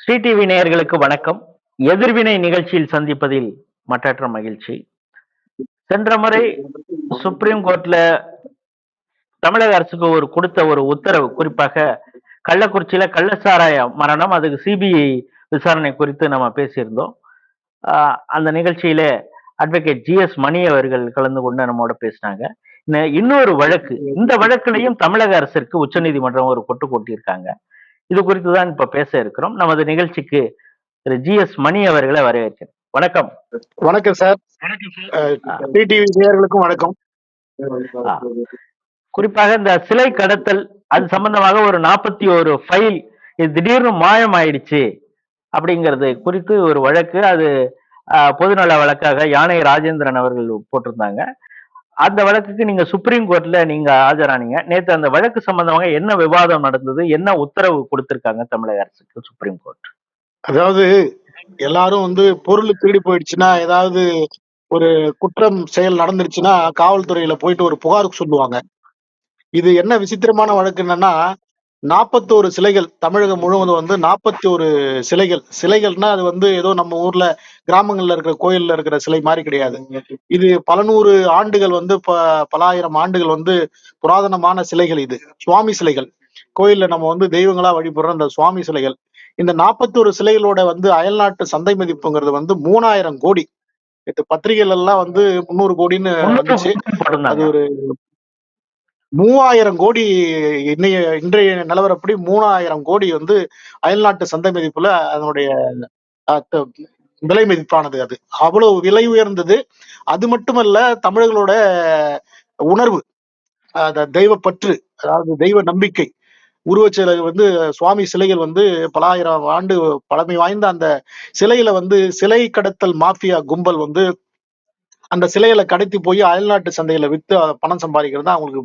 Sri TV நேயர்களுக்கு வணக்கம். எதிர்வினை நிகழ்ச்சியில் சந்திப்பதில் மற்றற்ற மகிழ்ச்சி. சென்ற முறை சுப்ரீம் கோர்ட்ல தமிழக அரசுக்கு ஒரு கொடுத்த ஒரு உத்தரவு குறிப்பாக கள்ளக்குறிச்சியில கள்ளசாராய மரணம் அதுக்கு சிபிஐ விசாரணை குறித்து நம்ம பேசியிருந்தோம். ஆஹ் அந்த நிகழ்ச்சியில அட்வொகேட் ஜி எஸ் மணி அவர்கள் கலந்து கொண்டு நம்மோட பேசினாங்க. இன்னொரு வழக்கு இந்த வழக்கிலையும் தமிழக அரசிற்கு உச்சநீதிமன்றம் ஒரு கொட்டு கொட்டியிருக்காங்க. இது குறித்து தான் இப்ப பேச இருக்கிறோம். நமது நிகழ்ச்சிக்கு திரு ஜி எஸ் மணி அவர்களை வரவேற்கிறேன். வணக்கம். வணக்கம் சார். நேயர்களுக்கும் வணக்கம். குறிப்பாக இந்த சிலை கடத்தல் அது சம்பந்தமாக ஒரு நாற்பத்தி ஒரு ஃபைல் இது திடீர்னு மாயம் ஆயிடுச்சு அப்படிங்கிறது குறித்து ஒரு வழக்கு. அது பொதுநல வழக்காக யானை ராஜேந்திரன் அவர்கள் போட்டிருந்தாங்க. அந்த வழக்குக்கு நீங்க சுப்ரீம் கோர்ட்ல நீங்க ஆஜரானீங்க. நேத்து அந்த வழக்கு சம்பந்தமாக என்ன விவாதம் நடந்தது? என்ன உத்தரவு கொடுத்திருக்காங்க தமிழக அரசுக்கு சுப்ரீம் கோர்ட் அதாவது எல்லாரும் வந்து பொருள் திருடி போயிடுச்சுன்னா ஏதாவது ஒரு குற்றம் செயல் நடந்துருச்சுன்னா காவல்துறையில போயிட்டு ஒரு புகாருக்கு சொல்லுவாங்க. இது என்ன விசித்திரமான வழக்கு என்னன்னா நாற்பத்தோரு சிலைகள் தமிழகம் முழுவதும் வந்து நாற்பத்தி ஒரு சிலைகள். சிலைகள்னா அது வந்து ஏதோ நம்ம ஊர்ல கிராமங்கள்ல இருக்கிற கோயில்ல இருக்கிற சிலை மாதிரி கிடையாது. இது பல நூறு ஆண்டுகள் வந்து ப பலாயிரம் ஆண்டுகள் வந்து புராதனமான சிலைகள் இது. சுவாமி சிலைகள். கோயில்ல நம்ம வந்து தெய்வங்களா வழிபடுற அந்த சுவாமி சிலைகள். இந்த நாற்பத்தோரு சிலைகளோட வந்து அயல்நாட்டு சந்தை மதிப்புங்கிறது வந்து மூணாயிரம் கோடி. இது பத்திரிகைகள் எல்லாம் வந்து முந்நூறு கோடின்னு வந்துச்சு. அது ஒரு மூவாயிரம் கோடி இன்னைய இன்றைய நிலவரப்படி மூணாயிரம் கோடி வந்து அயல்நாட்டு சந்தை மதிப்புல அதனுடைய விலை மதிப்பானது அது. அவ்வளவு விலை உயர்ந்தது. அது மட்டுமல்ல தமிழர்களோட உணர்வு அந்த தெய்வ பற்று அதாவது தெய்வ நம்பிக்கை. உருவச்சிலை வந்து சுவாமி சிலைகள் வந்து பலாயிரம் ஆண்டு பழமை வாய்ந்த அந்த சிலையில வந்து சிலை கடத்தல் மாஃபியா கும்பல் வந்து அந்த சிலைகளை கடத்தி போய் அயல்நாட்டு சந்தையில வித்து பணம் சம்பாதிக்கிறது தான் அவங்களுக்கு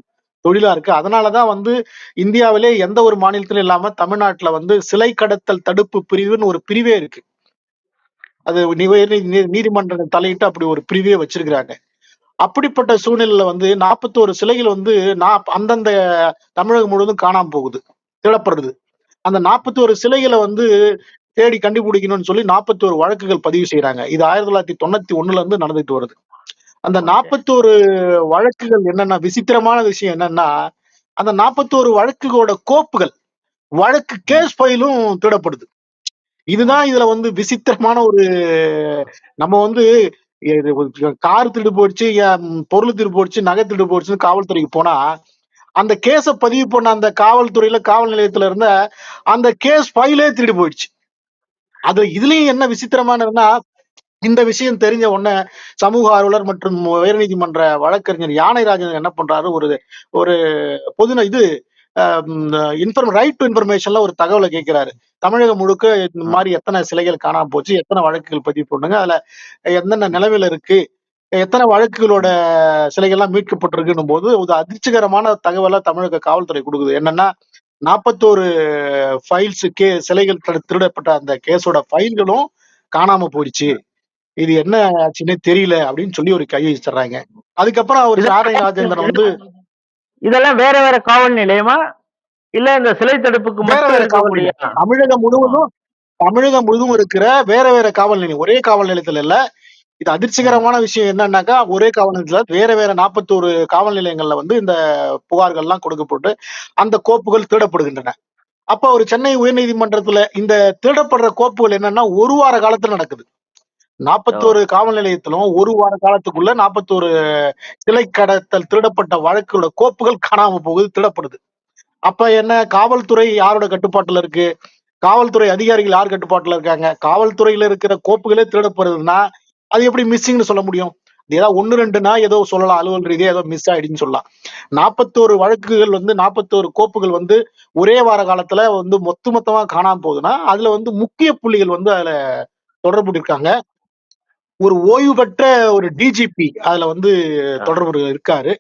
தொழிலா இருக்கு. அதனாலதான் வந்து இந்தியாவிலே எந்த ஒரு மாநிலத்திலும் இல்லாம தமிழ்நாட்டுல வந்து சிலை கடத்தல் தடுப்பு பிரிவுன்னு ஒரு பிரிவே இருக்கு. அது நிவே- நீ- நீதிமன்றம் தலையிட்டு அப்படி ஒரு பிரிவே வச்சிருக்கிறாங்க. அப்படிப்பட்ட சூழ்நிலையில வந்து நாற்பத்தோரு சிலைகள் வந்து நா- அந்தந்த தமிழகம் முழுவதும் காணாம போகுது தேடப்படுறது அந்த நாற்பத்தோரு சிலைகளை வந்து தேடி கண்டுபிடிக்கணும்னு சொல்லி நாற்பத்தி ஒரு வழக்குகள் பதிவு செய்யறாங்க இது ஆயிரத்தி தொள்ளாயிரத்தி தொண்ணூத்தி ஒண்ணுல இருந்து நடந்துட்டு வருது. அந்த நாற்பத்தோரு வழக்குகள் என்னன்னா விசித்திரமான விஷயம் என்னன்னா அந்த நாற்பத்தோரு வழக்குகளோட கோப்புகள் வழக்கு கேஸ் ஃபைலும் தேடப்படுது இதுதான் இதுல வந்து விசித்திரமான ஒரு நம்ம வந்து கார் திருடு போயிடுச்சு பொருள் திருடு போயிடுச்சு நகை திருடு போயிடுச்சுன்னு காவல்துறைக்கு போனா அந்த கேஸ பதிவு பண்ண அந்த காவல்துறையில காவல் நிலையத்துல இருந்த அந்த கேஸ் ஃபைலே திருடி போயிடுச்சு. அது இதுலயும் என்ன விசித்திரமானதுன்னா இந்த விஷயம் தெரிஞ்ச உடனே சமூக ஆர்வலர் மற்றும் உயர்நீதிமன்ற வழக்கறிஞர் யானை ராஜன் என்ன பண்றாரு? ஒரு ஒரு பொது இது இன்ஃபர்ம் ரைட் டு இன்ஃபர்மேஷன்ல ஒரு தகவலை கேட்கிறாரு. தமிழகம் முழுக்க இந்த மாதிரி எத்தனை சிலைகள் காணாம போச்சு எத்தனை வழக்குகள் பதிவு பண்ணுங்க அதுல எந்தெந்த நிலவில இருக்கு எத்தனை வழக்குகளோட சிலைகள்லாம் மீட்கப்பட்டிருக்குன்னும் போது ஒரு அதிர்ச்சிகரமான தகவலை தமிழக காவல்துறை கொடுக்குது. என்னன்னா நாற்பத்தோரு ஃபைல்ஸ் கே சிலைகள் திரு- திருடப்பட்ட அந்த கேஸோட ஃபைல்களும் காணாம போயிடுச்சு. இது என்ன ஆச்சுன்னே தெரியல அப்படின்னு சொல்லி ஒரு கை வச்சிடுறாங்க. அதுக்கப்புறம் அவர் சாரணி ராஜேந்திரன் வந்து இதெல்லாம் வேற வேற காவல் நிலையமா? இல்ல இந்த சிலை தடுப்புக்கு வேற வேற காவல் நிலையம். தமிழகம் முழுவதும் தமிழகம் முழுவதும் இருக்கிற வேற வேற காவல் நிலையம். ஒரே காவல் நிலையத்துல இல்ல. இது அதிர்ச்சிகரமான விஷயம் என்னன்னாக்கா ஒரே காவல் நிலையத்துல வேற வேற நாற்பத்தோரு காவல் நிலையங்கள்ல வந்து இந்த புகார்கள்லாம் கொடுக்கப்பட்டு அந்த கோப்புகள் தேடப்படுகின்றன. அப்ப ஒரு சென்னை உயர்நீதிமன்றத்துல இந்த தேடப்படுற கோப்புகள் என்னன்னா ஒரு வார காலத்துல நடக்குது. நாற்பத்தோரு காவல் நிலையத்திலும் ஒரு வார காலத்துக்குள்ள நாற்பத்தோரு சிலை கடத்தல் திருடப்பட்ட வழக்கோட கோப்புகள் காணாம போகுது திருடப்படுது. அப்ப என்ன காவல்துறை யாரோட கட்டுப்பாட்டுல இருக்கு? காவல்துறை அதிகாரிகள் யார் கட்டுப்பாட்டுல இருக்காங்க? காவல்துறையில இருக்கிற கோப்புகளே திருடப்படுதுன்னா அது எப்படி மிஸ்ஸிங்னு சொல்ல முடியும்? இது ஏதாவது ஒண்ணு ரெண்டுனா ஏதோ சொல்லலாம் அலுவல் ரீதியா ஏதோ மிஸ் ஆயிடுன்னு சொல்லலாம். நாற்பத்தோரு வழக்குகள் வந்து நாற்பத்தோரு கோப்புகள் வந்து ஒரே வார காலத்துல வந்து மொத்த மொத்தமா காணாம போகுதுன்னா அதுல வந்து முக்கிய புள்ளிகள் வந்து அதுல தொடர்பு இருக்காங்க ஒரு ஓய்வு பெற்ற ஒரு டிஜிபி அதுல வந்து தொடர்பு இருக்காரு.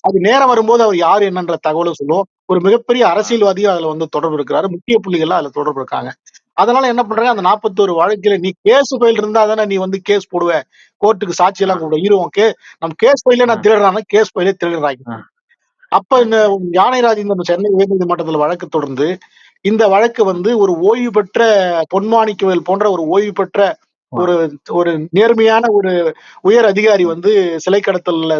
அது நேரம் வரும்போது அவர் யாரு என்னன்ற தகவலும் சொல்லுவோம். ஒரு மிகப்பெரிய அரசியல்வாதியும் அதுல வந்து தொடர்பு இருக்கிறாரு. முக்கிய புள்ளிகள்லாம் அதுல தொடர்பு இருக்காங்க. அதனால என்ன பண்றாங்க? அந்த நாற்பத்தோரு வழக்குல நீ கேஸ் ஃபைல் இருந்தா தானே நீ வந்து கேஸ் போடுவ. கோர்ட்டுக்கு சாட்சி எல்லாம் கூட இருவோம் கே நம்ம கேஸ் ஃபைலே நான் திருடுறாங்க கேஸ் ஃபைலே திருடுறாங்க. அப்ப இந்த யானை ராஜேந்திரன் சென்னை உயர்நீதிமன்றத்துல வழக்கு தொடர்ந்து இந்த வழக்கு வந்து ஒரு ஓய்வு பெற்ற பொன்மாணிக்கவேல் போன்ற ஒரு ஓய்வு பெற்ற ஒரு ஒரு நேர்மையான ஒரு உயர் அதிகாரி வந்து சிலை கடத்தல்ல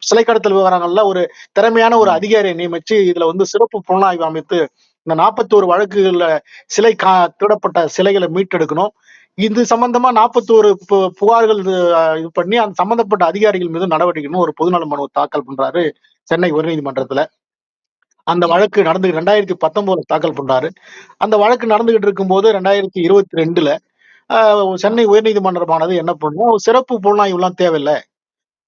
சிலை கடத்தல் விவகாரங்கள்ல ஒரு திறமையான ஒரு அதிகாரியை நியமிச்சு இதுல வந்து சிறப்பு புலனாய்வு அமைத்து இந்த நாற்பத்தோரு வழக்குகள்ல சிலை கா திருடப்பட்ட சிலைகளை மீட்டெடுக்கணும். இது சம்பந்தமா நாற்பத்தோரு புகார்கள் இது பண்ணி அந்த சம்பந்தப்பட்ட அதிகாரிகள் மீது நடவடிக்கைன்னு ஒரு பொதுநல மனு தாக்கல் பண்றாரு சென்னை உயர்நீதிமன்றத்துல. அந்த வழக்கு நடந்து ரெண்டாயிரத்தி பத்தொன்பதுல தாக்கல் பண்றாரு. அந்த வழக்கு நடந்துகிட்டு இருக்கும்போது ரெண்டாயிரத்தி இருபத்தி ரெண்டுல சென்னை உயர்நீதிமன்றமானது என்ன பண்ணும்? சிறப்பு புலனாய்வு எல்லாம் தேவையில்லை.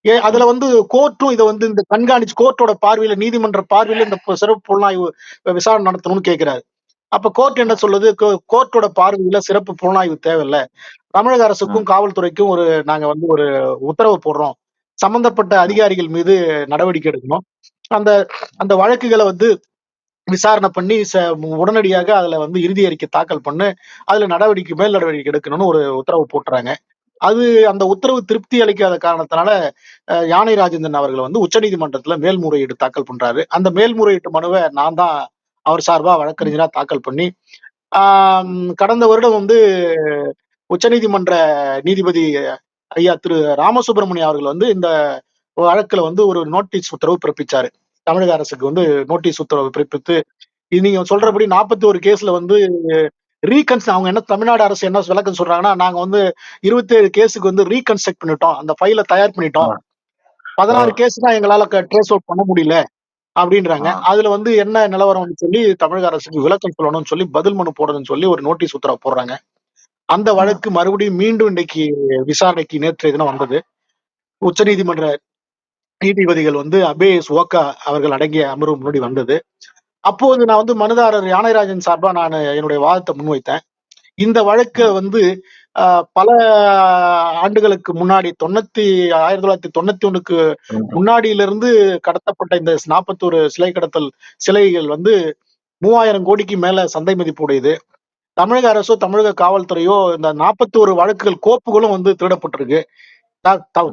ஏ அதுல வந்து கோர்ட்டும் இதை வந்து இந்த கண்காணிச்சு கோர்ட்டோட பார்வையில நீதிமன்ற பார்வையில இந்த சிறப்பு புலனாய்வு விசாரணை நடத்தணும்னு கேக்குறாரு. அப்ப கோர்ட் என்ன சொல்லுது? கோர்ட்டோட பார்வையில சிறப்பு புலனாய்வு தேவையில்ல. தமிழக அரசுக்கும் காவல்துறைக்கும் ஒரு நாங்க வந்து ஒரு உத்தரவு போடுறோம். சம்பந்தப்பட்ட அதிகாரிகள் மீது நடவடிக்கை எடுக்கணும். அந்த அந்த வழக்குகளை வந்து விசாரணை பண்ணி ச- உடனடியாக அதுல வந்து இறுதி அறிக்கை தாக்கல் பண்ணு அதுல நடவடிக்கை மேல் நடவடிக்கை எடுக்கணும்னு ஒரு உத்தரவு போட்டுறாங்க. அது அந்த உத்தரவு திருப்தி அளிக்காத காரணத்தினால யானை ராஜேந்திரன் அவர்கள் வந்து உச்சநீதிமன்றத்துல மேல்முறையீடு தாக்கல் பண்றாரு. அந்த மேல்முறையீட்டு மனுவை நான் தான் அவர் சார்பா வழக்கறிஞரா தாக்கல் பண்ணி கடந்த வருடம் வந்து உச்சநீதிமன்ற நீதிபதி ஐயா திரு ராமசுப்பிரமணியம் அவர்கள் வந்து இந்த வழக்குல வந்து ஒரு நோட்டீஸ் உத்தரவு பிறப்பிச்சாரு. தமிழக அரசுக்கு வந்து நோட்டீஸ் உத்தரவு பிறப்பித்து இது நீங்க சொல்றபடி நாற்பத்தி ஒரு கேஸ்ல வந்து ரீகன்ஸ் அவங்க என்ன தமிழ்நாடு அரசு என்ன விளக்கம் சொல்றாங்கன்னா நாங்க வந்து இருபத்தி ஏழு கேஸுக்கு வந்து ரீகன்ஸ்ட்ரக்ட் பண்ணிட்டோம். அந்த ஃபைலை தயார் பண்ணிட்டோம். பதினாறு கேஸ் தான் எங்களால ட்ரேஸ் அவுட் பண்ண முடியல அப்படின்றாங்க. அதுல வந்து என்ன நிலவரம்னு சொல்லி தமிழக அரசுக்கு விளக்கம் சொல்லணும்னு சொல்லி பதில் மனு போடணும்னு சொல்லி ஒரு நோட்டீஸ் உத்தரவு போடுறாங்க. அந்த வழக்கு மறுபடியும் மீண்டும் இன்னைக்கு விசாரணைக்கு நேற்றைய தினம் வந்தது. உச்சநீதிமன்ற நீதிபதிகள் வந்து அபேஸ் ஓக்கா அவர்கள் அடங்கிய அமர்வு முன்னாடி வந்தது. அப்போது நான் வந்து மனுதாரர் யானைராஜன் சார்பா நான் என்னுடைய வாதத்தை முன்வைத்தேன். இந்த வழக்க வந்து பல ஆண்டுகளுக்கு முன்னாடி தொண்ணூத்தி ஆயிரத்தி தொள்ளாயிரத்தி தொண்ணூத்தி ஒண்ணுக்கு முன்னாடியிலிருந்து கடத்தப்பட்ட இந்த நாற்பத்தோரு சிலை கடத்தல் சிலைகள் வந்து மூவாயிரம் கோடிக்கு மேல சந்தை மதிப்புடையது தமிழக அரசோ தமிழக காவல்துறையோ இந்த நாற்பத்தோரு வழக்குகள் கோப்புகளும் வந்து திருடப்பட்டிருக்கு.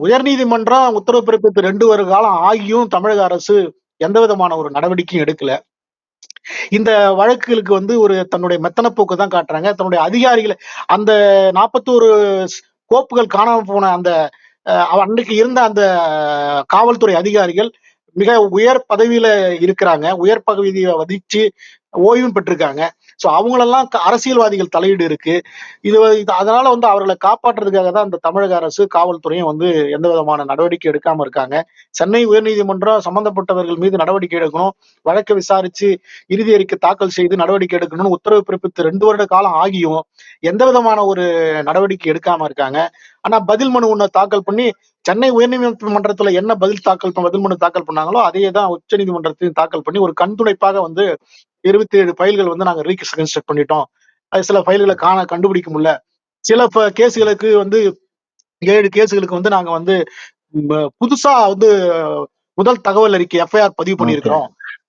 உயர்நீதிமன்றம் உத்தரவு பிறப்பித்து ரெண்டு வருட காலம் ஆகியும் தமிழக அரசு எந்த விதமான ஒரு நடவடிக்கையும் எடுக்கல. இந்த வழக்குகளுக்கு வந்து ஒரு தன்னுடைய மெத்தனப்போக்கு தான் காட்டுறாங்க. தன்னுடைய அதிகாரிகளை அந்த நாற்பத்தோரு கோப்புகள் காணாம போன அந்த அஹ், அன்னைக்கு இருந்த அந்த காவல்துறை அதிகாரிகள் மிக உயர் பதவியில இருக்கிறாங்க. உயர் பதவியை வதிச்சு ஓய்வும் பெற்றிருக்காங்க. சோ அவங்களெல்லாம் அரசியல்வாதிகள் தலையீடு இருக்கு. இது அதனால வந்து அவர்களை காப்பாற்றுறதுக்காக தான் இந்த தமிழக அரசு காவல்துறையும் வந்து எந்த விதமான நடவடிக்கை எடுக்காம இருக்காங்க. சென்னை உயர்நீதிமன்றம் சம்பந்தப்பட்டவர்கள் மீது நடவடிக்கை எடுக்கணும். வழக்கை விசாரிச்சு இறுதி அறிக்கை தாக்கல் செய்து நடவடிக்கை எடுக்கணும்னு உத்தரவு பிறப்பித்து ரெண்டு வருட காலம் ஆகியும் எந்த விதமான ஒரு நடவடிக்கை எடுக்காம இருக்காங்க. ஆனா பதில் மனு ஒன்று தாக்கல் பண்ணி சென்னை உயர்நீதிமன்றத்துல என்ன பதில் தாக்கல் பதில் மனு தாக்கல் பண்ணாங்களோ அதையே தான் உச்சநீதிமன்றத்தையும் தாக்கல் பண்ணி ஒரு கண்துடைப்பாக வந்து இருபத்தி ஏழு ஃபைல்கள் வந்து நாங்க ரீகன்ஸ்ட்ரக்ட் பண்ணிட்டோம். அது சில ஃபைல்களை காண கண்டுபிடிக்க முடியல. சில கேஸுகளுக்கு வந்து ஏழு கேஸுகளுக்கு வந்து நாங்க வந்து புதுசா வந்து முதல் தகவல் அறிக்கை எஃப்ஐஆர் பதிவு பண்ணியிருக்கிறோம்.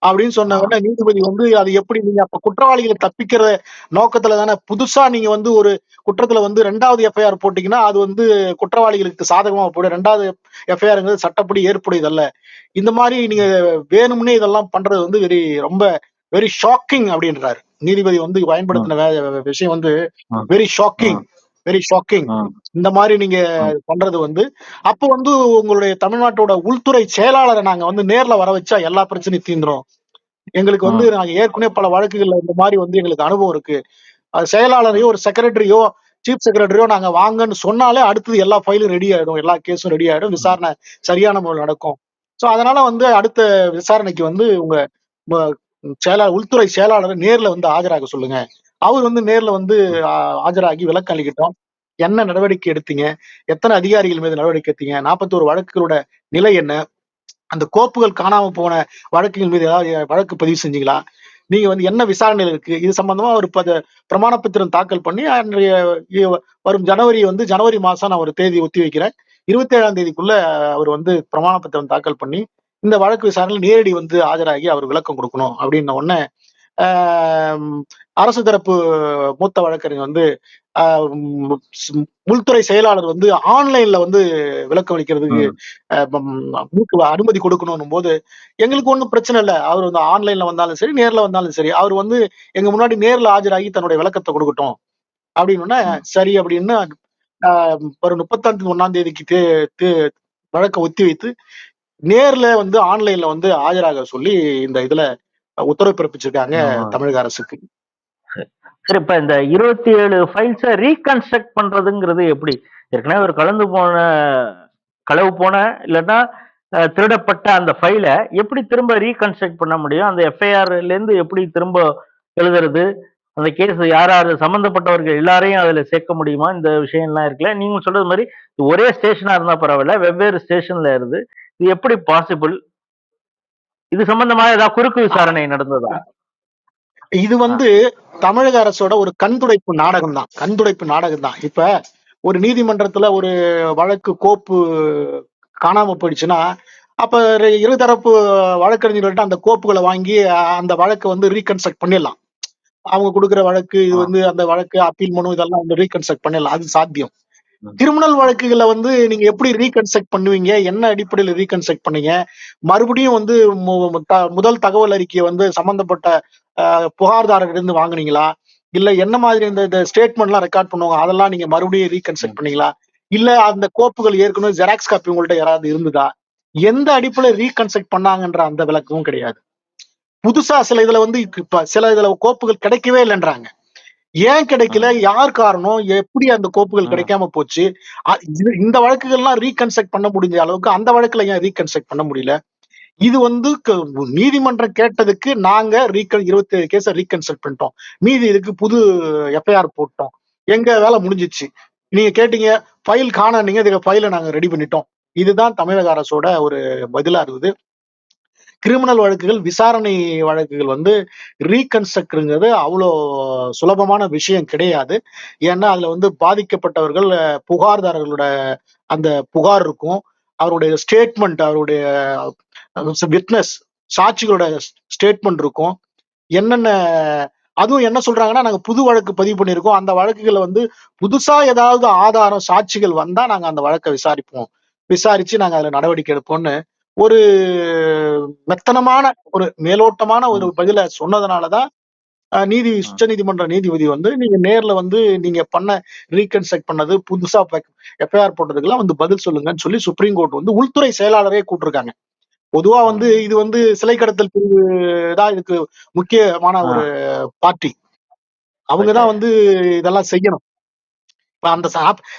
அப்படின்னு சொன்ன உடனே நீதிபதி வந்து அது எப்படி நீங்க அப்ப குற்றவாளிகளை தப்பிக்கிற நோக்கத்துல தானே புதுசா நீங்க வந்து ஒரு குற்றத்துல வந்து ரெண்டாவது எஃப்ஐஆர் போட்டீங்கன்னா அது வந்து குற்றவாளிகளுக்கு சாதகமா போயிடும். ரெண்டாவது எஃப்ஐஆர்ங்கிறது சட்டப்படி ஏற்புடையதல்ல. இந்த மாதிரி நீங்க வேணும்னே இதெல்லாம் பண்றது வந்து வெரி ரொம்ப வெரி ஷாக்கிங் அப்படின்றாரு. நீதிபதி வந்து பயன்படுத்தின விஷயம் வந்து. வெரி ஷாக்கிங் வெரி ஷாக்கிங் இந்த மாதிரி நீங்க பண்றது வந்து அப்போ வந்து உங்களுடைய தமிழ்நாட்டோட உள்துறை செயலாளரை நாங்க வந்து நேர்ல வர வச்சா எல்லா பிரச்சனையும் தீந்துரும். எங்களுக்கு வந்து நாங்க ஏற்கனவே பல வழக்குகள்ல இந்த மாதிரி வந்து எங்களுக்கு அனுபவம் இருக்கு. அது செயலாளரையோ ஒரு செக்ரட்டரியோ சீஃப் செக்ரட்டரியோ நாங்க வாங்கன்னு சொன்னாலே அடுத்தது எல்லா ஃபைலும் ரெடி ஆயிடும் எல்லா கேஸும் ரெடி ஆயிடும் விசாரணை சரியான முறையில் நடக்கும். சோ அதனால வந்து அடுத்த விசாரணைக்கு வந்து உங்க செயலாளர் உள்துறை செயலாளரை நேர்ல வந்து ஆஜராக சொல்லுங்க. அவர் வந்து நேர்ல வந்து ஆ, ஆஜராகி விளக்கம் அளிக்கட்டும். என்ன நடவடிக்கை எடுத்தீங்க? எத்தனை அதிகாரிகள் மீது நடவடிக்கை எடுத்தீங்க? நாற்பத்தோரு வழக்குகளோட நிலை என்ன? அந்த கோப்புகள் காணாம போன வழக்குகள் மீது ஏதாவது வழக்கு பதிவு செஞ்சீங்களா? நீங்க வந்து என்ன விசாரணையில் இருக்கு? இது சம்பந்தமா ஒரு பிரமாண பத்திரம் தாக்கல் பண்ணி அன்றைய வரும் ஜனவரி வந்து ஜனவரி மாசம் நான் ஒரு தேதி ஒத்தி வைக்கிறேன். இருபத்தி ஏழாம் தேதிக்குள்ள அவர் வந்து பிரமாண பத்திரம் தாக்கல் பண்ணி இந்த வழக்கு விசாரணையில் நேரடி வந்து ஆஜராகி அவர் விளக்கம் கொடுக்கணும் அப்படின்ன உடனே அரசு தரப்பு மூத்த வழக்கறிஞர் வந்து உள்துறை செயலாளர் வந்து ஆன்லைன்ல வந்து விளக்கம் அளிக்கிறதுக்கு அனுமதி கொடுக்கணும் போது எங்களுக்கு ஒன்றும் பிரச்சனை இல்லை அவர் வந்து ஆன்லைன்ல வந்தாலும் சரி நேர்ல வந்தாலும் சரி அவர் வந்து எங்க முன்னாடி நேர்ல ஆஜராகி தன்னுடைய விளக்கத்தை கொடுக்கட்டும் அப்படின்னு. சரி அப்படின்னு ஆஹ் ஒரு முப்பத்தாண்டு ஒன்னாம் தேதிக்கு வழக்கை ஒத்தி வைத்து நேர்ல வந்து ஆன்லைன்ல வந்து ஆஜராக சொல்லி இந்த இதுல உத்தரவு பிறப்பிச்சிருக்காங்க. தமிழக அரசுக்கு. சரி இப்ப இந்த இருபத்தி ஏழு ஃபைல்ஸை ரீகன்ஸ்ட்ரக்ட் பண்றதுங்கிறது எப்படி? ஏற்கனவே ஒரு கலந்து போன களவு போன இல்லைன்னா திருடப்பட்ட அந்த ஃபைலை எப்படி திரும்ப ரீகன்ஸ்ட்ரக்ட் பண்ண முடியும்? அந்த எஃப்ஐஆர்ல இருந்து எப்படி திரும்ப எழுதுறது? அந்த கேஸ் யார் யார் சம்பந்தப்பட்டவர்கள் எல்லாரையும் அதுல சேர்க்க முடியுமா? இந்த விஷயம்லாம் இருக்குல்ல. நீங்க சொல்றது மாதிரி ஒரே ஸ்டேஷனா இருந்தா பரவாயில்ல வெவ்வேறு ஸ்டேஷன்ல இருந்து இது எப்படி பாசிபிள் இது சம்பந்தமா ஏதாவது குறுக்கு விசாரணை நடந்ததா? இது வந்து தமிழக அரசோட ஒரு கண்துடைப்பு நாடகம் தான் கண்துடைப்பு நாடகம் தான் இப்ப ஒரு நீதிமன்றத்துல ஒரு வழக்கு கோப்பு காணாம போயிடுச்சுன்னா அப்ப இரு- இருதரப்பு வழக்கறிஞர்கள்ட்ட அந்த கோப்புகளை வாங்கி அந்த வழக்கை வந்து ரீகன்ஸ்ட்ரக்ட் பண்ணிடலாம். அவங்க கொடுக்குற வழக்கு இது. வந்து அந்த வழக்கு அப்பீல் மனு இதெல்லாம் வந்து ரீகன்ஸ்ட்ரக்ட் பண்ணிடலாம். அது சாத்தியம். கிரிமினல் வழக்குகளை வந்து நீங்க எப்படி ரீகன்ஸ்ட்ரக்ட் பண்ணுவீங்க? என்ன அடிப்படையில் ரீகன்ஸ்ட்ரக்ட் பண்ணீங்க? மறுபடியும் வந்து முதல் தகவல் அறிக்கையை வந்து சம்பந்தப்பட்ட புகார்தாரர்கிட்ட வாங்குனீங்களா? இல்ல என்ன மாதிரி இந்த ஸ்டேட்மெண்ட்லாம் ரெக்கார்ட் பண்ணுவாங்க? அதெல்லாம் நீங்க மறுபடியும் ரீகன்ஸ்ட்ரக்ட் பண்ணீங்களா? இல்ல அந்த கோப்புகள் ஏற்கனவே ஜெராக்ஸ் காப்பி உங்கள்ட்ட யாராவது இருந்ததா? எந்த அடிப்படையில் ரீகன்ஸ்ட்ரக்ட் பண்ணாங்கன்ற அந்த விளக்கமும் கிடையாது. புதுசா சில இதுல வந்து இப்ப சில இதுல கோப்புகள் கிடைக்கவே இல்லைன்றாங்க. ஏன் கிடைக்கல? யார் காரணம்? எப்படி அந்த கோப்புகள். கிடைக்காம போச்சு? இந்த வழக்குகள்லாம் ரீகன்ஸ்ட்ரக்ட் பண்ண முடிஞ்ச அளவுக்கு அந்த வழக்குல ஏன் ரீகன்ஸ்ட்ரக்ட் பண்ண முடியல? இது வந்து நீதிமன்றம் கேட்டதுக்கு நாங்க ரீகன் இருபத்தி ஏழு கேஸ ரீகன்ஸ்ட்ரக்ட் பண்ணிட்டோம். மீதி இதுக்கு புது எஃப்ஐஆர் போட்டோம். எங்க வேலை முடிஞ்சிச்சு. நீங்க கேட்டீங்க ஃபைல் காண நீங்க இதுக்கு ஃபைலை நாங்க ரெடி பண்ணிட்டோம். இதுதான் தமிழக அரசோட ஒரு பதிலா இருக்குது. கிரிமினல் வழக்குகள் விசாரணை வழக்குகள் வந்து ரீகன்ஸ்ட்ரக்ட்ங்கிறது அவ்வளோ சுலபமான விஷயம் கிடையாது. ஏன்னா அதில் வந்து பாதிக்கப்பட்டவர்கள் புகார்தாரர்களோட அந்த புகார் இருக்கும். அவருடைய ஸ்டேட்மெண்ட் அவருடைய விட்னஸ் சாட்சிகளோட ஸ்டேட்மெண்ட் இருக்கும். என்னென்ன அதுவும் என்ன சொல்றாங்கன்னா நாங்க புது வழக்கு பதிவு பண்ணியிருக்கோம். அந்த வழக்குகளை வந்து புதுசா ஏதாவது ஆதாரம் சாட்சிகள் வந்தா நாங்க அந்த வழக்கை விசாரிப்போம். விசாரிச்சு நாங்க அதுல நடவடிக்கை எடுப்போம்னு ஒரு மெத்தனமான ஒரு மேலோட்டமான ஒரு. பதில சொன்னதுனாலதான் நீதி உச்ச நீதிமன்ற நீதிபதி வந்து நீங்க நேர்ல வந்து நீங்க பண்ண ரீகன்ஸ்ட்ரக்ட் பண்ணது புதுசா எஃப்ஐஆர் போட்டதுக்கெல்லாம் வந்து பதில் சொல்லுங்கன்னு சொல்லி சுப்ரீம் கோர்ட் வந்து உள்துறை செயலாளரே கூட்டிருக்காங்க பொதுவா வந்து இது வந்து சிலை கடத்தல் பிரிவு தான் இதுக்கு முக்கியமான. ஒரு பார்ட்டி. அவங்கதான் வந்து இதெல்லாம் செய்யணும். அந்த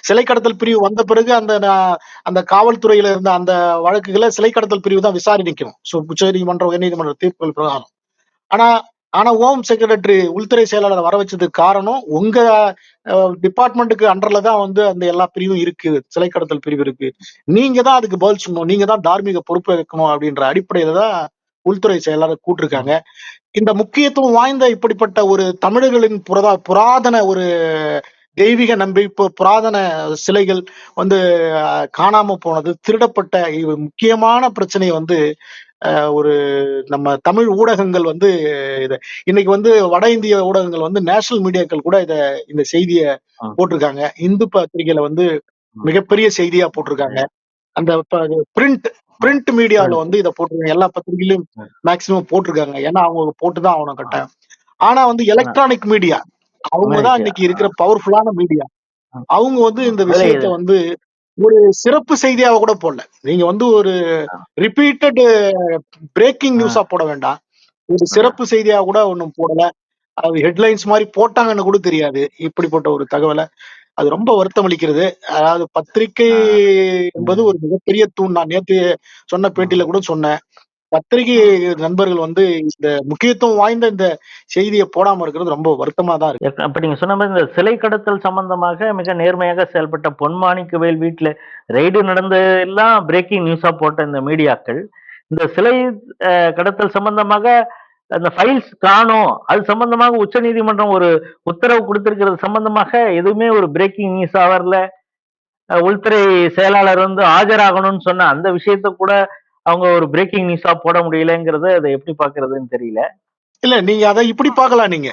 சிலை கடத்தல் பிரிவு வந்த பிறகு அந்த அந்த காவல்துறையில இருந்த அந்த வழக்குகளை சிலை கடத்தல் பிரிவு தான் விசாரிக்கணும். சோ உச்ச நீதிமன்ற உயர்நீதிமன்ற தீர்ப்புகள் பிரகாரம். ஆனா ஆனா ஹோம் செக்ரட்டரி உள்துறை செயலாளர் வர வச்சதுக்கு காரணம் உங்க டிபார்ட்மெண்ட்டுக்கு அண்டர்ல தான் வந்து அந்த எல்லா பிரிவும் இருக்கு. சிலை கடத்தல் பிரிவு இருக்கு. நீங்க தான் அதுக்கு பதில் சொல்லணும். நீங்க தான் தார்மீக பொறுப்பு இருக்கணும் அப்படின்ற அடிப்படையில தான் உள்துறை செயலாளர் கூட்டிருக்காங்க. இந்த முக்கியத்துவம் வாய்ந்த இப்படிப்பட்ட ஒரு தமிழர்களின் புரதா புராதன ஒரு தெய்வீக நம்பிக்கை புராதன சிலைகள் வந்து காணாம போனது திருடப்பட்ட முக்கியமான பிரச்சனையை வந்து ஒரு நம்ம தமிழ் ஊடகங்கள் வந்து இத இன்னைக்கு வந்து வட இந்திய ஊடகங்கள் வந்து நேஷனல் மீடியாக்கள் கூட இத இந்த செய்தியை. போட்டிருக்காங்க. இந்து பத்திரிகையில வந்து. மிகப்பெரிய செய்தியா போட்டிருக்காங்க. அந்த பிரிண்ட் பிரிண்ட் மீடியால வந்து இத போட்டிருக்காங்க. எல்லா பத்திரிகையிலும். மேக்சிமம் போட்டிருக்காங்க. ஏன்னா அவங்க போட்டுதான் ஆகணும் கட்டாயம். ஆனா வந்து எலக்ட்ரானிக் மீடியா அவங்க தான் Media. இன்னைக்கு இருக்கிற பவர்ஃபுல்லான மீடியா. அவங்க வந்து இந்த விஷயத்த வந்து ஒரு சிறப்பு செய்தியாக கூட போடல. நீங்க வந்து ஒரு ரிப்பீட்டட் பிரேக்கிங் நியூஸா போட வேண்டாம். ஒரு சிறப்பு செய்தியா கூட ஒண்ணும் போடல. அது ஹெட்லைன்ஸ் மாதிரி போட்டாங்கன்னு கூட தெரியாது. இப்படிப்பட்ட ஒரு தகவலை. அது ரொம்ப வருத்தம் அளிக்கிறது. அதாவது பத்திரிகை என்பது ஒரு மிகப்பெரிய தூண். நான் நேத்து சொன்ன பேட்டியில கூட சொன்னேன். பத்திரிகை நண்பர்கள் வந்து இந்த முக்கியத்துவம் வாய்ந்த இந்த செய்தியை போடாம இருக்கிறது ரொம்ப வருத்தமா தான் இருக்கு. அப்ப நீங்க சொன்ன மாதிரி இந்த சிலை கடத்தல் சம்பந்தமாக மிக நேர்மையாக செயல்பட்ட பொன்மாணிக்கவேல் வீட்டுல ரெய்டு நடந்த எல்லாம் பிரேக்கிங் நியூஸா போட்ட இந்த மீடியாக்கள் இந்த சிலை கடத்தல் சம்பந்தமாக அந்த ஃபைல்ஸ் காணும். அது சம்பந்தமாக உச்சநீதிமன்றம் ஒரு உத்தரவு கொடுத்திருக்கிறது சம்பந்தமாக எதுவுமே ஒரு பிரேக்கிங் நியூஸா வரல. உள்துறை செயலாளர் வந்து ஆஜராகணும்னு சொன்ன அந்த விஷயத்த கூட அவங்க ஒரு பிரேக்கிங் நியூஸா போட முடியலங்கிறத அதை எப்படி பாக்குறதுன்னு தெரியல. இல்ல நீங்க அதை இப்படி பார்க்கலாம் நீங்க.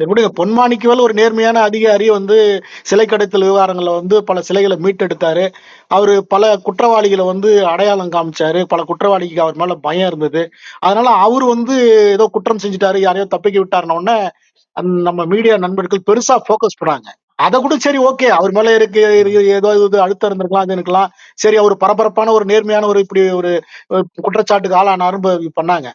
எப்படிங்க பொன்மாணிக்குவல் ஒரு நேர்மையான அதிகாரி வந்து சிலை கடத்தல் விவகாரங்களை வந்து பல சிலைகளை மீட்டெடுத்தாரு. அவரு பல குற்றவாளிகளை வந்து அடையாளம் காமிச்சாரு. பல குற்றவாளிக்கு அவர் மேல பயம் இருந்தது. அதனால அவர் வந்து ஏதோ குற்றம் செஞ்சுட்டாரு யாரையோ தப்பிக்க விட்டாருன உடனே நம்ம மீடியா நண்பர்கள் பெருசா ஃபோக்கஸ் பண்ணாங்க. அதை கூட சரி ஓகே அவர் மேல இருக்கு ஏதோ இது அழுத்தம் இருந்திருக்கலாம் அது இருக்கலாம் சரி அவர் பரபரப்பான ஒரு நேர்மையான ஒரு இப்படி ஒரு குற்றச்சாட்டுக்கு ஆளானாரும் பண்ணாங்க.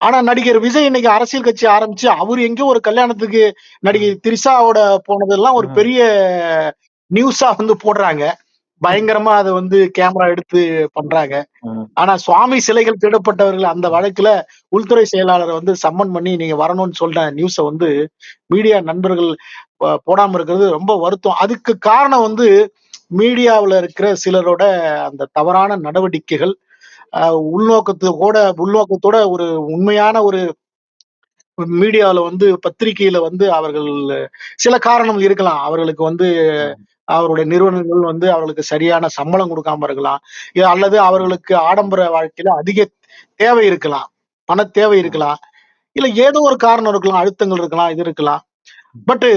ஆனா நடிகர் விஜய் இன்னைக்கு அரசியல் கட்சி ஆரம்பிச்சு அவர் எங்கேயோ ஒரு கல்யாணத்துக்கு நடிகை திரிஷாவோட போனதெல்லாம் ஒரு. பெரிய நியூஸா வந்து போடுறாங்க. பயங்கரமா அதை வந்து கேமரா எடுத்து பண்றாங்க. ஆனா சுவாமி சிலைகள் திருடப்பட்டவர்கள் அந்த வழக்குல உள்துறை செயலாளரை வந்து சம்மன் பண்ணி நீங்க வரணும்னு சொல்ற நியூஸ வந்து மீடியா நண்பர்கள் போடாம இருக்கிறது ரொம்ப வருத்தம். அதுக்கு காரணம் வந்து மீடியாவுல இருக்கிற சிலரோட அந்த தவறான நடவடிக்கைகள் உள்நோக்கத்தோட உள்நோக்கத்தோட ஒரு உண்மையான ஒரு மீடியாவுல வந்து பத்திரிகையில வந்து அவர்கள் சில காரணம் இருக்கலாம். அவர்களுக்கு வந்து அவருடைய நிறுவனங்கள் வந்து அவர்களுக்கு சரியான சம்பளம் கொடுக்காம இருக்கலாம். அல்லது அவர்களுக்கு ஆடம்பர வாழ்க்கையில அதிக தேவை இருக்கலாம். பண தேவை இருக்கலாம். இல்ல ஏதோ ஒரு காரணம் இருக்கலாம் அழுத்தங்கள் இருக்கலாம் இது இருக்கலாம். பட்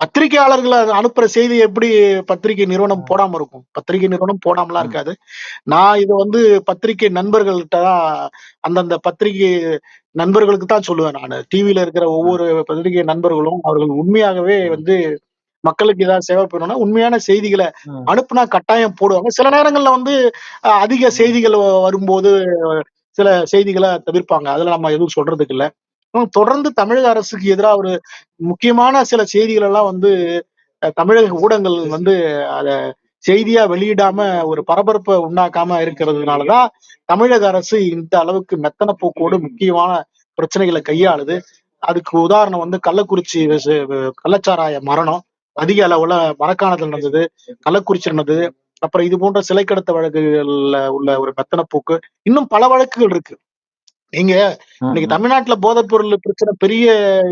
பத்திரிகையாளர்கள் அது அனுப்புற செய்தி எப்படி பத்திரிகை நிறுவனம் போடாம இருக்கும்? பத்திரிகை நிறுவனம் போடாமலாம். இருக்காது. நான் இது வந்து பத்திரிகை நண்பர்கள்ட்ட தான் அந்தந்த பத்திரிகை நண்பர்களுக்கு தான் சொல்லுவேன் நான். டிவியில இருக்கிற ஒவ்வொரு பத்திரிகை நண்பர்களும் அவர்கள் உண்மையாகவே வந்து மக்களுக்கு ஏதாவது சேவை பண்ணணும்னா உண்மையான செய்திகளை. அனுப்புனா கட்டாயம் போடுவாங்க. சில நேரங்கள்ல வந்து அதிக செய்திகள் வரும்போது சில செய்திகளை தவிர்ப்பாங்க. அதுல நம்ம எதுவும் சொல்றதுக்கு இல்ல. தொடர்ந்து தமிழக அரசுக்கு எதிராக ஒரு முக்கியமான சில செய்திகள் எல்லாம் வந்து தமிழக ஊடகங்கள் வந்து அத செய்தியா வெளியிடாம ஒரு பரபரப்பை உண்டாக்காம இருக்கிறதுனாலதான் தமிழக அரசு இந்த அளவுக்கு மெத்தன போக்கோடு முக்கியமான பிரச்சனைகளை கையாளுது. அதுக்கு உதாரணம் வந்து கள்ளக்குறிச்சி கள்ளச்சாராய மரணம் அதிக அளவுல மரக்காணத்தில் நடந்தது கள்ளக்குறிச்சி நடந்தது. அப்புறம் இது போன்ற சிலை கடத்த வழக்குகள்ல உள்ள ஒரு மெத்தன போக்கு. இன்னும் பல வழக்குகள் இருக்கு. நீங்க இன்னைக்கு. தமிழ்நாட்டுல போதைப் பொருள் பிரச்சனை பெரிய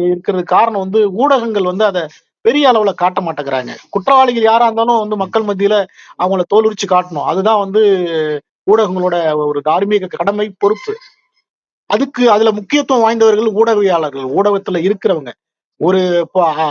இருக்கிறது காரணம் வந்து ஊடகங்கள் வந்து அதை பெரிய அளவுல காட்ட மாட்டேங்கிறாங்க. குற்றவாளிகள் யாரா இருந்தாலும் வந்து மக்கள் மத்தியில அவங்கள தோலுரிச்சு காட்டணும். அதுதான் வந்து ஊடகங்களோட ஒரு தார்மீக கடமை பொறுப்பு. அதுக்கு அதுல முக்கியத்துவம் வாய்ந்தவர்கள் ஊடகவியாளர்கள் ஊடகத்துல இருக்கிறவங்க. ஒரு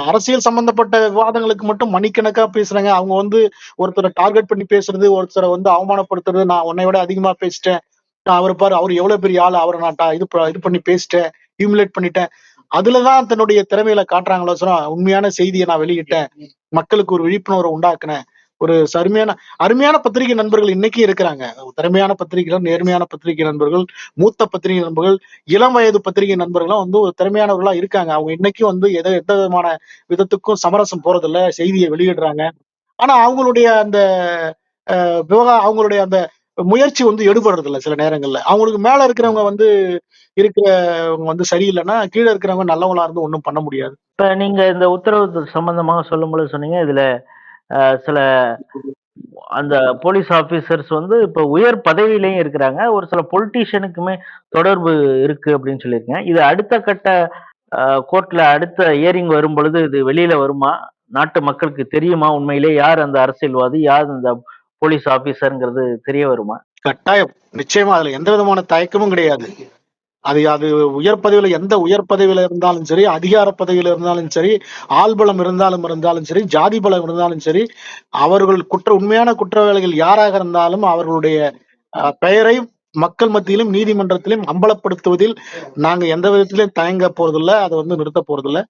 அரசியல் சம்பந்தப்பட்ட விவாதங்களுக்கு மட்டும் மணிக்கணக்கா பேசுறாங்க. அவங்க வந்து ஒருத்தரை டார்கெட் பண்ணி பேசுறது ஒருத்தரை வந்து அவமானப்படுத்துறது நான் உன்னை விட அதிகமா பேசிட்டேன். அவர் பாரு அவர் எவ்வளவு பெரிய ஆளு அவரை நான் இது இது பண்ணி பேசிட்டேன் ஹியூமிலேட் பண்ணிட்டேன். அதுலதான் தன்னுடைய திறமையில காட்டுறாங்களோ சொன்னா உண்மையான செய்தியை நான் வெளியிட்டேன். மக்களுக்கு ஒரு விழிப்புணர்வை உண்டாக்குனேன். ஒரு அருமையான அருமையான பத்திரிகை நண்பர்கள் இன்னைக்கு இருக்கிறாங்க. திறமையான பத்திரிகைகள் நேர்மையான பத்திரிகை நண்பர்கள் மூத்த பத்திரிகை நண்பர்கள் இளம் வயது பத்திரிகை நண்பர்களும் வந்து ஒரு திறமையானவர்களா இருக்காங்க. அவங்க இன்னைக்கும் வந்து எத எந்த விதமான விதத்துக்கும் சமரசம் போறதில்ல செய்தியை வெளியிடுறாங்க. ஆனா அவங்களுடைய அந்த விவகா அவங்களுடைய அந்த முயற்சி வந்து எடுபடுறது இல்லை சில நேரங்கள்ல. அவங்களுக்கு மேல இருக்கிறவங்க வந்து இருக்கிறவங்க வந்து சரியில்லைன்னா கீழே இருக்கிறவங்க நல்லவங்களா இருந்து ஒன்றும் பண்ண முடியாது. இப்ப நீங்க இந்த உத்தரவு சம்பந்தமாக சொல்லும்போது சொன்னீங்க இதுல சில அந்த போலீஸ் ஆபீசர்ஸ் வந்து இப்ப உயர் பதவியிலையும் இருக்கிறாங்க. ஒரு சில பொலிட்டீஷியனுக்குமே தொடர்பு இருக்கு அப்படின்னு சொல்லியிருக்கீங்க. இது அடுத்த கட்ட கோர்ட்ல அடுத்த இயரிங் வரும் பொழுது இது வெளியில வருமா? நாட்டு மக்களுக்கு தெரியுமா? உண்மையிலே யார் அந்த அரசியல்வாதி? யார் அந்த போலீஸ் ஆபீசர்ங்கிறது தெரிய வருமா? கட்டாயம். நிச்சயமா அதுல எந்த விதமான தயக்கமும் கிடையாது. அது அது உயர் பதவியில எந்த உயர் பதவியில இருந்தாலும் சரி அதிகார பதவியில இருந்தாலும் சரி ஆள்பலம் இருந்தாலும் இருந்தாலும் சரி ஜாதி பலம் இருந்தாலும் சரி அவர்கள் குற்ற உண்மையான குற்றவாளிகள் யாராக இருந்தாலும் அவர்களுடைய அஹ், பெயரை மக்கள் மத்தியிலும் நீதிமன்றத்திலும் அம்பலப்படுத்துவதில் நாங்க எந்த விதத்திலும் தயங்க போறதில்லை அதை வந்து நிறுத்த போறதில்லை.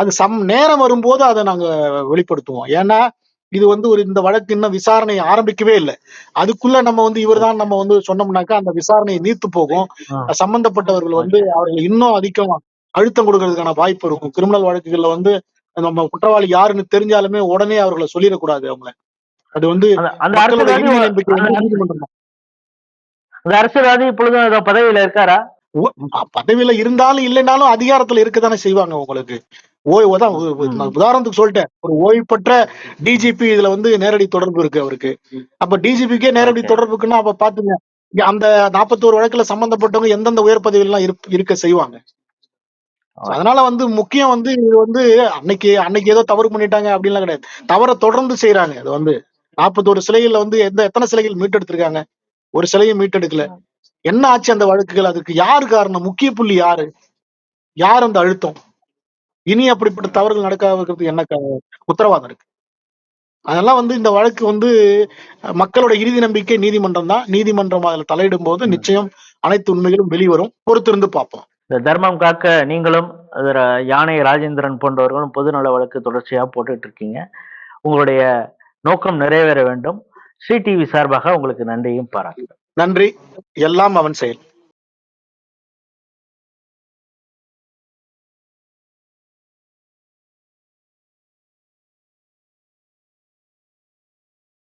அது சம் நேரம் வரும்போது அதை நாங்க வெளிப்படுத்துவோம். ஏன்னா இது வந்து ஒரு இந்த வழக்கு இன்னும் விசாரணை ஆரம்பிக்கவே இல்லை. அதுக்குள்ள நம்ம வந்து இவர்தான் நம்ம வந்து சொன்னோம்னாக்கா அந்த விசாரணை நீர்த்து போகும். சம்பந்தப்பட்டவர்கள் வந்து அவர்கள் இன்னும் அதிகம் அழுத்தம் கொடுக்கறதுக்கான வாய்ப்பு இருக்கும். கிரிமினல் வழக்குகள்ல வந்து நம்ம குற்றவாளி யாருன்னு தெரிஞ்சாலுமே உடனே அவர்களை சொல்லிடக்கூடாது அவங்கள. அது வந்து அரசியல்வாதி தான். இப்பொழுதும் ஏதோ பதவியில இருக்காரா? பதவியில இருந்தாலும் இல்லைனாலும் அதிகாரத்துல இருக்கத்தானே செய்வாங்க உங்களுக்கு. ஓய்வு தான் உதாரணத்துக்கு சொல்லிட்டேன். ஒரு ஓய்வு பெற்ற டிஜிபி இதுல வந்து நேரடி தொடர்பு இருக்கு அவருக்கு. அப்ப டிஜிபிக்கே நேரடி. தொடர்புக்குன்னா அப்ப பாத்துங்க அந்த நாற்பத்தோரு வழக்குல சம்பந்தப்பட்டவங்க எந்தெந்த உயர் பதவியெல்லாம் இருக்க செய்வாங்க. அதனால வந்து முக்கியம் வந்து இது வந்து அன்னைக்கு அன்னைக்கு ஏதோ தவறு பண்ணிட்டாங்க அப்படின்லாம் கிடையாது. தவறை தொடர்ந்து செய்யறாங்க அது வந்து. நாற்பத்தோரு சிலைகள்ல வந்து எந்த எத்தனை சிலைகள் மீட்டெடுத்திருக்காங்க? ஒரு சிலையும் மீட்டெடுக்கல. என்ன ஆச்சு அந்த வழக்குகள்? அதுக்கு யாரு காரணம்? முக்கிய புள்ளி யாரு? யார் அந்த அழுத்தம்? இனி அப்படிப்பட்ட தவறுகள் நடக்காம இருக்கிறதுக்கு என்ன க- உத்தரவாதம் இருக்கு. அதெல்லாம் வந்து இந்த வழக்கு வந்து அஹ், மக்களோட இறுதி நம்பிக்கை நீதிமன்றம் தான். நீதிமன்றம் அதுல தலையிடும் போது நிச்சயம் அனைத்து உண்மைகளும் வெளிவரும். பொறுத்திருந்து பார்ப்போம். இந்த தர்மம் காக்க நீங்களும் அதுல யானை ராஜேந்திரன் போன்றவர்களும் பொதுநல வழக்கு தொடர்ச்சியா போட்டுட்டு இருக்கீங்க. உங்களுடைய நோக்கம் நிறைவேற வேண்டும். ஸ்ரீ டிவி சார்பாக உங்களுக்கு நன்றியும் பாராட்டு நன்றி. எல்லாம் அவன் செயல்.